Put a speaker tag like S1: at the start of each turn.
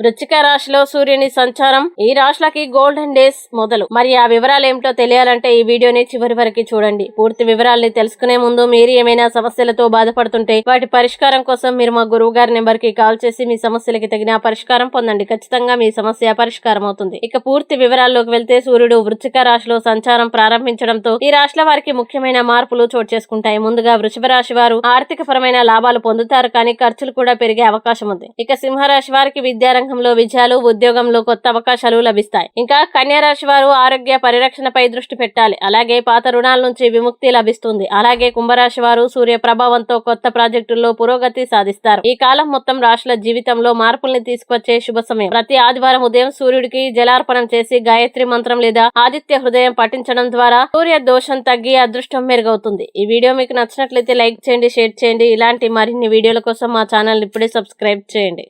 S1: వృచ్చిక రాశిలో సూర్యుని సంచారం ఈ రాశులకి గోల్డెన్ డేస్ మొదలు. మరి ఆ వివరాలు ఏమిటో తెలియాలంటే ఈ వీడియోని చివరి వరకు చూడండి. పూర్తి వివరాల్ని తెలుసుకునే ముందు మీరు ఏమైనా సమస్యలతో బాధపడుతుంటే వాటి పరిష్కారం కోసం మీరు మా గురువు గారి నెంబర్కి కాల్ చేసి మీ సమస్యలకి తగిన పరిష్కారం పొందండి. ఖచ్చితంగా మీ సమస్య పరిష్కారం అవుతుంది. ఇక పూర్తి వివరాల్లోకి వెళ్తే సూర్యుడు వృచ్చిక రాశిలో సంచారం ప్రారంభించడంతో ఈ రాశుల వారికి ముఖ్యమైన మార్పులు చోటు చేసుకుంటాయి. ముందుగా వృషభ రాశి వారు ఆర్థిక పరమైన లాభాలు పొందుతారు కానీ ఖర్చులు కూడా పెరిగే అవకాశం ఉంది. ఇక సింహరాశి వారికి రంగంలో విజయాలు ఉద్యోగంలో కొత్త అవకాశాలు లభిస్తాయి. ఇంకా కన్యా రాశి వారు ఆరోగ్య పరిరక్షణపై దృష్టి పెట్టాలి. అలాగే పాత రుణాల నుంచి విముక్తి లభిస్తుంది. అలాగే కుంభరాశి వారు సూర్య ప్రభావంతో కొత్త ప్రాజెక్టుల్లో పురోగతి సాధిస్తారు. ఈ కాలం మొత్తం రాశుల జీవితంలో మార్పుల్ని తీసుకొచ్చే శుభ సమయం. ప్రతి ఆదివారం ఉదయం సూర్యుడికి జలార్పణం చేసి గాయత్రి మంత్రం లేదా ఆదిత్య హృదయం పఠించడం ద్వారా సూర్య దోషం తగ్గి అదృష్టం మెరుగవుతుంది. ఈ వీడియో మీకు నచ్చినట్లయితే లైక్ చేయండి షేర్ చేయండి. ఇలాంటి మరిన్ని వీడియోల కోసం మా ఛానల్ ఇప్పుడే సబ్స్క్రైబ్ చేయండి.